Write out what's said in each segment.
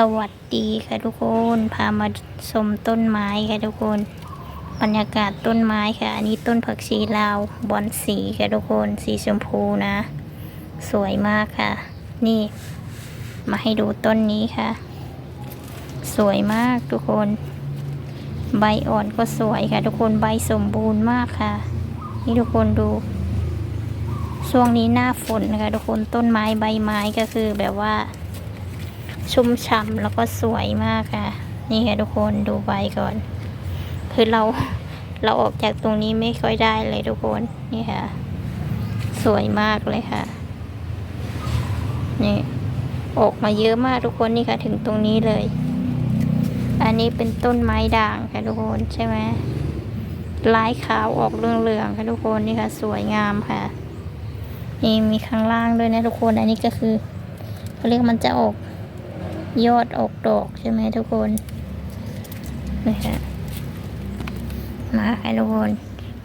สวัสดีค่ะทุกคน พามาชมต้นไม้ค่ะทุกคน บรรยากาศต้นไม้ค่ะ อันนี้ต้นผักชีลาวบอนสีค่ะทุกคน สีชมพูนะ สวยมากค่ะ นี่ มาให้ดูต้นนี้ค่ะ สวยมากทุกคน ใบอ่อนก็สวยค่ะ ทุกคนใบสมบูรณ์มากค่ะ นี่ทุกคนดู ช่วงนี้หน้าฝนนะคะทุกคนต้นไม้ใบไม้ก็คือแบบว่า ชุ่มฉ่ำแล้วก็สวยมากค่ะ นี่ค่ะทุกคนดูใบก่อน คือเราเราออกจากตรงนี้ไม่ค่อยได้เลยทุกคน นี่ค่ะ สวยมากเลยค่ะ นี่ ออกมาเยอะมากทุกคนนี่ค่ะ ถึงตรงนี้เลย อันนี้เป็นต้นไม้ด่างค่ะทุกคนใช่ไหมลายขาวออกเหลืองๆค่ะทุกคนนี่ค่ะ สวยงามค่ะนี่มีข้างล่างด้วยนะทุกคน อันนี้ก็คือเขาเรียกมันจะออก ยอดออกดอกใช่ไหมทุกคนนี่ค่ะมาค่ะทุกคน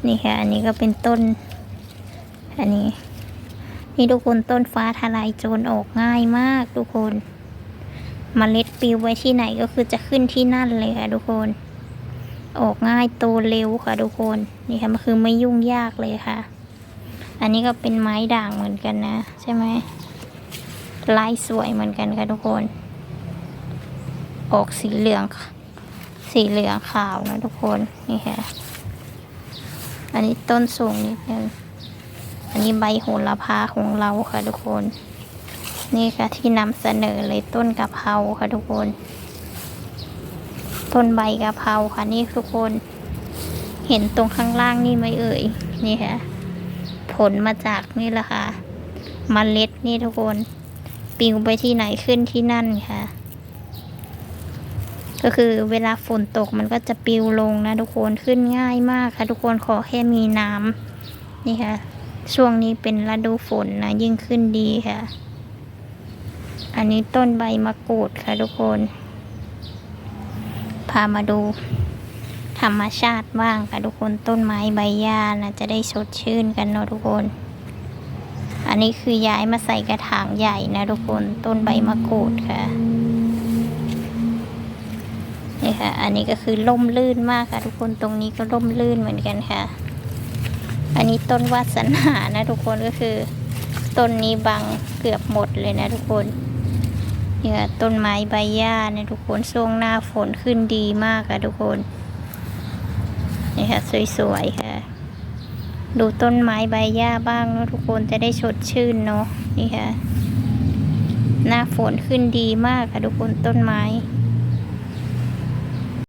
นี่ค่ะ อันนี้ก็เป็นต้น อันนี้ นี่ทุกคนต้นฟ้าทลายโจรออกง่ายมากทุกคนมเมล็ดปลิวไว้ที่ไหนก็คือจะขึ้นที่นั่นเลยค่ะทุกคน ออกง่ายโตเร็วค่ะทุกคน นี่ค่ะมันคือไม่ยุ่งยากเลยค่ะ อันนี้ก็เป็นไม้ด่างเหมือนกันนะ ใช่ไหมลายสวยเหมือนกันค่ะทุกคน ออกสีเหลือง สีเหลืองขาวนะทุกคนนี่ค่ะอันนี้ต้นสูงนิดนึงอันนี้ใบโหระพาของเราค่ะทุกคน นี่ค่ะที่นำเสนอเลยต้นกะเพราค่ะทุกคน ต้นใบกะเพราค่ะนี่ทุกคน เห็นตรงข้างล่างนี่ไหมเอ่ยนี่ค่ะผลมาจากนี่แหละค่ะมเมล็ดนี่ทุกคนปลิวไปที่ไหนขึ้นที่นั่นค่ะ ก็คือเวลาฝนตกมันก็จะปิวลงนะทุกคนขึ้นง่ายมากค่ะ ทุกคนขอแค่มีน้ำนี่ค่ะ ช่วงนี้เป็นฤดูฝนนะยิ่งขึ้นดีค่ะ อันนี้ต้นใบมะกรูดค่ะทุกคน พามาดู ธรรมชาติบ้างค่ะทุกคนต้นไม้ใบหญ้านะจะได้สดชื่นกันเนาะทุกคน อันนี้คือย้ายมาใส่กระถางใหญ่นะทุกคนต้นใบมะกรูดค่ะ นี่ค่ะ อันนี้ก็คือล่มลื่นมากค่ะ ทุกคนตรงนี้ก็ล่มลื่นเหมือนกันค่ะ อันนี้ต้นวาสนานะทุกคนก็คือต้นนี้บังเกือบหมดเลยนะทุกคนเนี่ยต้นไม้ใบหญ้าเนะทุกคนช่วงหน้าฝนขึ้นดีมากค่ะทุกคนนี่ค่ะสวยๆค่ะ ดูต้นไม้ใบหญ้าบ้างเนาะทุกคนจะได้สดชื่นเนาะนี่ค่ะ หน้าฝนขึ้นดีมากค่ะทุกคนต้นไม้